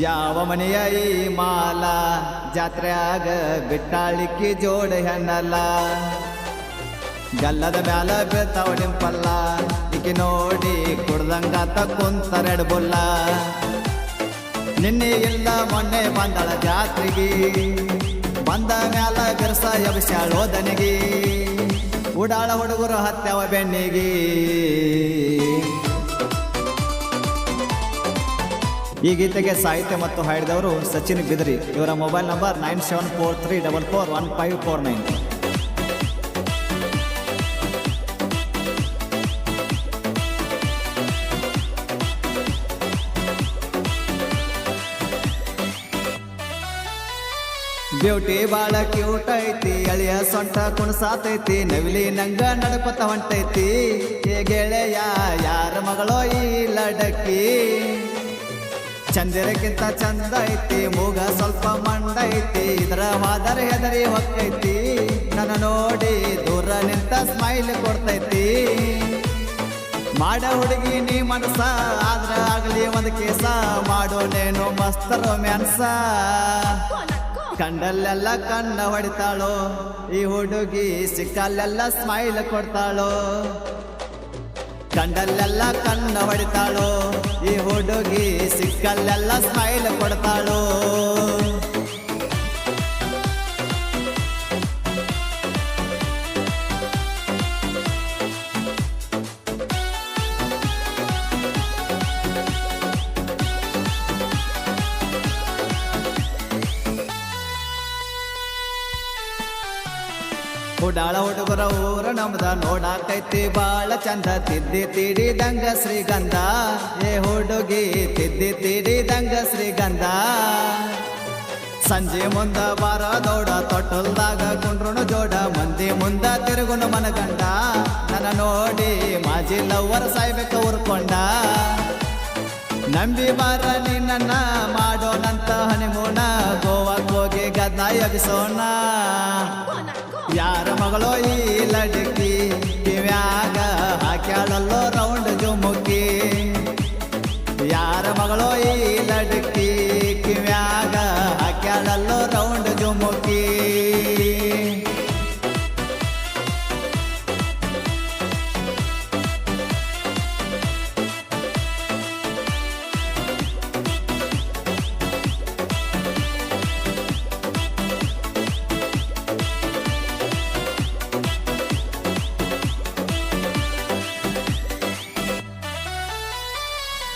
ಯಾವ ಮನೆಯ ಈ ಮಾಲ? ಜಾತ್ರೆಯಾಗ ಬಿಟ್ಟಾಳಿಕ್ಕಿ ಜೋಡ ಹೆಣ್ಣಲ್ಲ. ಗಲ್ಲದ ಮ್ಯಾಲ ಬೀಳ್ತಾವ ಡಿಂಪಲ್ಲ ಈಕಿ ನೋಡಿ ಕುಡ್ದಂಗ ಕುಂತರೆಡ್ ಬುಲ್ಲ. ನಿನ್ನೆ ಇಲ್ಲ, ಮೊನ್ನೆ ಬಂದಳ ಜಾತ್ರೆಗೆ. ಬಂದ ಮ್ಯಾಲ ಬಿರ್ಸ ಎಬ್ಸ್ಯಾಳೋದನಿಗೆ ಉಡಾಳ ಹುಡುಗರು ಹತ್ಯವ ಬೆನ್ನಿಗೆ. ಈ ಗೀತೆಗೆ ಸಾಹಿತ್ಯ ಮತ್ತು ಹಾಡಿದವರು ಸಚಿನ್ ಬಿದ್ರಿ. ಇವರ mobile number nine seven four three double four one five four nine. Beauty ಬಾಳ ಕ್ಯೂಟ್ ಐತಿ, ಅಳಿಯ ಸೊಂಟ ಕುಣಸಾತೈತಿ, ನವಿಲಿ ನಂಗ ನಡ್ಕೊತ ಹೊಂಟೈತಿ. ಗೆಳೆಯ, ಯಾರ ಮಗಳೋ ಈ ಲಡಕ್ಕಿ ಚಂದಿರಕ್ಕಿಂತ ಚಂದ ಐತಿ, ಮೂಗ ಸ್ವಲ್ಪ ಮಂಡೈತಿ ಇದರ ಮಾದರ ಹೆದರಿ ಹೊಕ್ಕೈತಿ. ನನ್ನ ನೋಡಿ ದೂರ ನಿಂತ ಸ್ಮೈಲ್ ಕೊಡ್ತೈತಿ. ಮಾಡ ಹುಡುಗಿ ನೀ ಮನಸ ಆದ್ರ ಆಗಲಿ ಒಂದು ಕೇಸ ಮಾಡೋನೇನು ಮಸ್ತ ಮೆನ್ಸ ಕಂಡಲ್ಲೆಲ್ಲ ಕಣ್ಣ ಹೊಡಿತಾಳೋ, ಈ ಹುಡುಗಿ ಸಿಕ್ಕಲ್ಲೆಲ್ಲ ಸ್ಮೈಲ್ ಕೊಡ್ತಾಳೋ. ಕಂಡಲ್ಲೆಲ್ಲ ಕಣ್ಣ ಹೊಡಿತಾಳೋ ಈ ಹುಡುಗಿ ಸಿಕ್ಕಲ್ಲೆಲ್ಲ ಸ್ಮೈಲ್ ಕೊಡ್ತಾಳೋ. ಉಡಾಳ ಹುಡುಗರ ಊರ ನಮ್ದ ನೋಡಾಕೈತಿ. ಬಾಳ ಚಂದ ತಿದ್ದಿ ತಿಡಿದಂಗ ಶ್ರೀಗಂಧ. ಏ ಹುಡುಗಿ, ತಿದ್ದಿ ತಿಡಿದಂಗ ಶ್ರೀಗಂಧ. ಸಂಜೆ ಮುಂದ ಬಾರ ದೌಡ, ತೊಟ್ಟಲ್ದಾಗ ಕುಂಡ್ರುಣ ಜೋಡ. ಮಂದಿ ಮುಂದ ತಿರುಗುಣ ಮನಗಂಡ. ನನ್ನ ನೋಡಿ ಮಾಜಿ ಲವ್ವರ್ ಸಾಯ್ಬೇಕ ಉರ್ಕೊಂಡ ನಂಬಿ ಬಾರ ನೀ ನನ್ನ ಮಾಡೋಣಂತ ಹನಿಮೂನ. ಗೋವಾಕ್ ಹೋಗಿ ಗದ್ದ ಯಾರ ಮಗಳೋ ಈ ಲಡಕಿ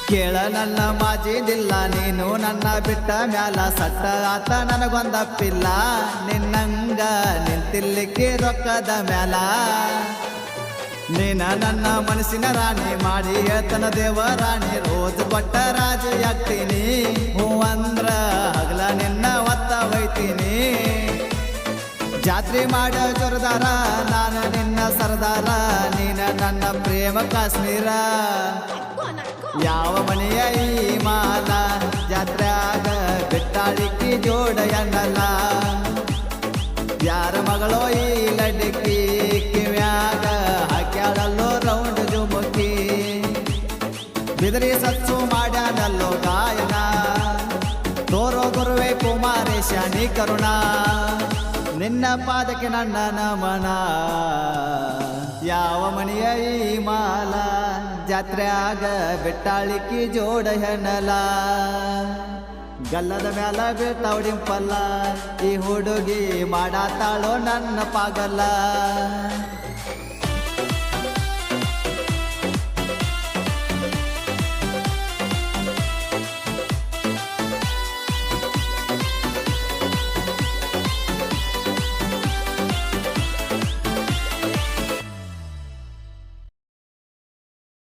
ಕೇಳ ನನ್ನ ಮಾಜಿದಿಲ್ಲ, ನೀನು ನನ್ನ ಬಿಟ್ಟ ಮ್ಯಾಲ ಸಟ್ಟ ಆತ ನನಗೊಂದಪ್ಪಿಲ್ಲ. ನಿನ್ನಂಗ ನಿಂತಿಲ್ಲಿಕ್ಕೆ ರೊಕ್ಕದ ಮ್ಯಾಲ. ನೀನ ನನ್ನ ಮನಸ್ಸಿನ ರಾಣಿ ಮಾಡಿ ಹೇಳ್ತನ ದೇವರಾಣಿ ರೋಜ್ ಬಟ್ಟ ರಾಜಿ ಆಗ್ತೀನಿ ಹೂ ಜಾತ್ರೆ ಮಾಡ ಜೋರದಾರ, ನಾನು ನಿನ್ನ ಸರದಾರ, ನೀನ ನನ್ನ ಪ್ರೇಮ ಕಾಶ್ಮೀರ. ಯಾವ ಮನೆಯ ಈ ಮಾಲ ಜಾತ್ರ್ಯಾಗ ಬಿಟ್ಟಾಳಿಕ್ಕಿ ಜೋಡ ಎನ್ನಲ್ಲ. ಯಾರ ಮಗಳೋ ಈ ಲಡ್ಕಿ, ಕಿವ್ಯಾಗ ಹಾಕ್ಯಾಳಲ್ಲೋ ರೌಂಡ್ ಜುಮುಕಿ. ಬಿದರಿ ಸತ್ತು ಮಾಡ್ಯಾನಲ್ಲೋ ಗಾಯನ, ತೋರೋ ಗುರುವೆ ಕುಮಾರೇಶ, ನೀ ಕರುಣ. ನಿನ್ನ ಪಾದಕ್ಕೆ ನನ್ನ ನಮನ. ಯಾವ ಮನೆಯ ಈ ಮಾಲ? ಜಾತ್ರೆ ಆಗ ಬೆಟ್ಟಾಳಿಕ್ಕಿ ಜೋಡ ಹೆಣಲ. ಗಲ್ಲದ ಮ್ಯಾಲ ಬೀಳ್ತಾವಡಿಂಪಲ್ಲ ಈ ಹುಡುಗಿ ಮಾಡಾತಾಳೋ ನನ್ನ ಪಾಗಲ್ಲ